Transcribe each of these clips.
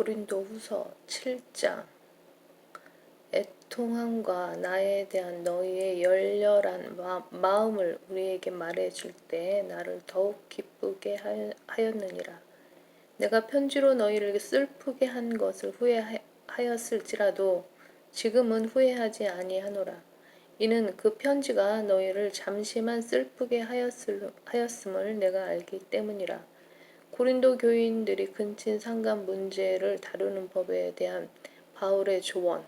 고린도후서 7장 애통함과 나에 대한 너희의 열렬한 마, 마음을 우리에게 말해줄 때 나를 더욱 기쁘게 하였느니라. 내가 편지로 너희를 슬프게 한 것을 후회하였을지라도 지금은 후회하지 아니하노라. 이는 그 편지가 너희를 잠시만 슬프게 하였을, 하였음을 내가 알기 때문이라. 고린도 교인들이 근친 상간 문제를 다루는 법에 대한 바울의 조언.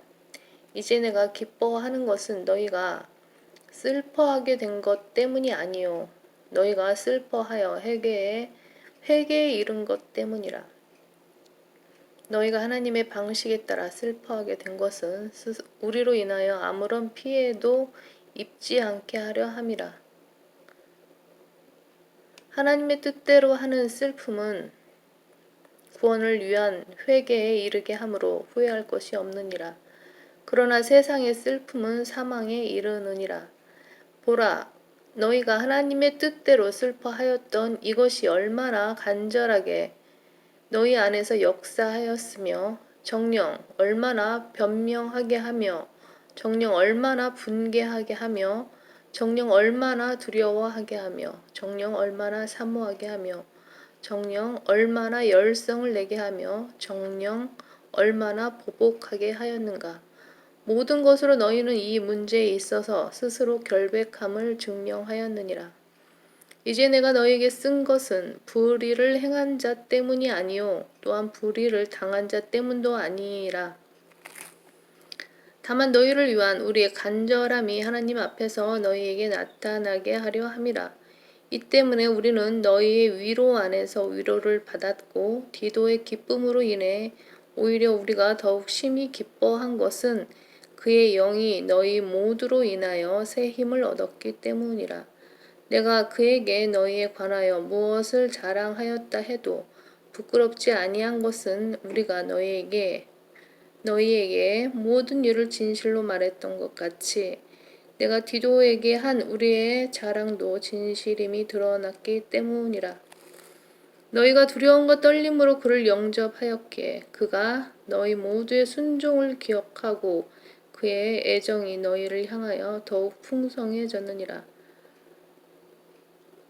이제 내가 기뻐하는 것은 너희가 슬퍼하게 된 것 때문이 아니요 너희가 슬퍼하여 회개에 회개에 이른 것 때문이라. 너희가 하나님의 방식에 따라 슬퍼하게 된 것은 우리로 인하여 아무런 피해도 입지 않게 하려 함이라. 하나님의 뜻대로 하는 슬픔은 구원을 위한 회개에 이르게 함으로 후회할 것이 없느니라. 그러나 세상의 슬픔은 사망에 이르느니라. 보라, 너희가 하나님의 뜻대로 슬퍼하였던 이것이 얼마나 간절하게 너희 안에서 역사하였으며 정령 얼마나 변명하게 하며 정령 얼마나 분개하게 하며 정령 얼마나 두려워하게 하며 정령 얼마나 사모하게 하며 정령 얼마나 열성을 내게 하며 정령 얼마나 보복하게 하였는가. 모든 것으로 너희는 이 문제에 있어서 스스로 결백함을 증명하였느니라. 이제 내가 너에게 쓴 것은 불의를 행한 자 때문이 아니요 또한 불의를 당한 자 때문도 아니라 다만 너희를 위한 우리의 간절함이 하나님 앞에서 너희에게 나타나게 하려 함이라. 이 때문에 우리는 너희의 위로 안에서 위로를 받았고 디도의 기쁨으로 인해 오히려 우리가 더욱 심히 기뻐한 것은 그의 영이 너희 모두로 인하여 새 힘을 얻었기 때문이라. 내가 그에게 너희에 관하여 무엇을 자랑하였다 해도 부끄럽지 아니한 것은 우리가 너희에게 너희에게 모든 일을 진실로 말했던 것 같이 내가 디도에게 한 우리의 자랑도 진실임이 드러났기 때문이라. 너희가 두려움과 떨림으로 그를 영접하였기에 그가 너희 모두의 순종을 기억하고 그의 애정이 너희를 향하여 더욱 풍성해졌느니라.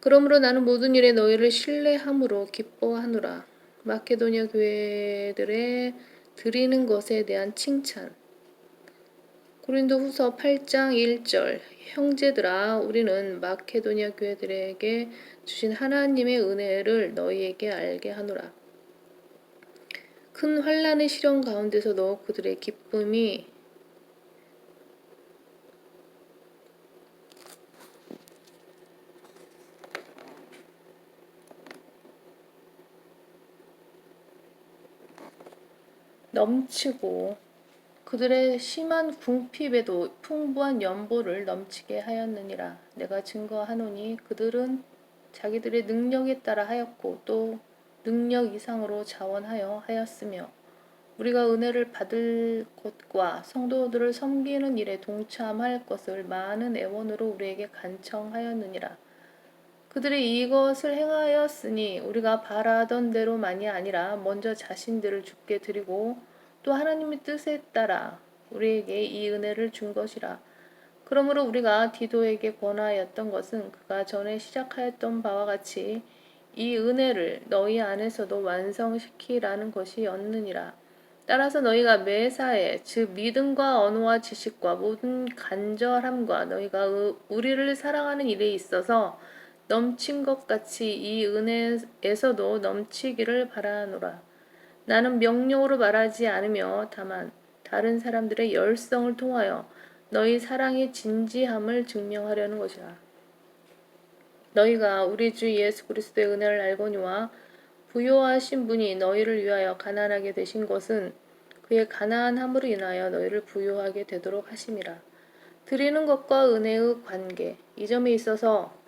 그러므로 나는 모든 일에 너희를 신뢰함으로 기뻐하노라. 마케도니아 교회들의 드리는 것에 대한 칭찬. 고린도 후서 8장 1절 형제들아 우리는 마케도니아 교회들에게 주신 하나님의 은혜를 너희에게 알게 하노라. 큰 환란의 시련 가운데서도 그들의 기쁨이 넘치고 그들의 심한 궁핍에도 풍부한 연보를 넘치게 하였느니라. 내가 증거하노니 그들은 자기들의 능력에 따라 하였고 또 능력 이상으로 자원하여 하였으며 우리가 은혜를 받을 것과 성도들을 섬기는 일에 동참할 것을 많은 애원으로 우리에게 간청하였느니라. 그들이 이것을 행하였으니 우리가 바라던 대로만이 아니라 먼저 자신들을 죽게 드리고 또 하나님의 뜻에 따라 우리에게 이 은혜를 준 것이라. 그러므로 우리가 디도에게 권하였던 것은 그가 전에 시작하였던 바와 같이 이 은혜를 너희 안에서도 완성시키라는 것이었느니라. 따라서 너희가 매사에 즉 믿음과 언어와 지식과 모든 간절함과 너희가 의- 우리를 사랑하는 일에 있어서 넘친 것 같이 이 은혜에서도 넘치기를 바라노라. 나는 명령으로 말하지 않으며 다만 다른 사람들의 열성을 통하여 너희 사랑의 진지함을 증명하려는 것이라. 너희가 우리 주 예수 그리스도의 은혜를 알거니와 부요하신 분이 너희를 위하여 가난하게 되신 것은 그의 가난함으로 인하여 너희를 부요하게 되도록 하심이라. 드리는 것과 은혜의 관계 이 점에 있어서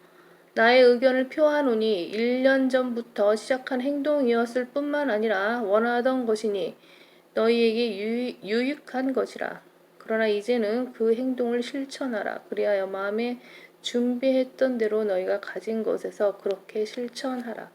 나의 의견을 표하노니 1년 전부터 시작한 행동이었을 뿐만 아니라 원하던 것이니 너희에게 유, 유익한 것이라. 그러나 이제는 그 행동을 실천하라. 그리하여 마음에 준비했던 대로 너희가 가진 것에서 그렇게 실천하라.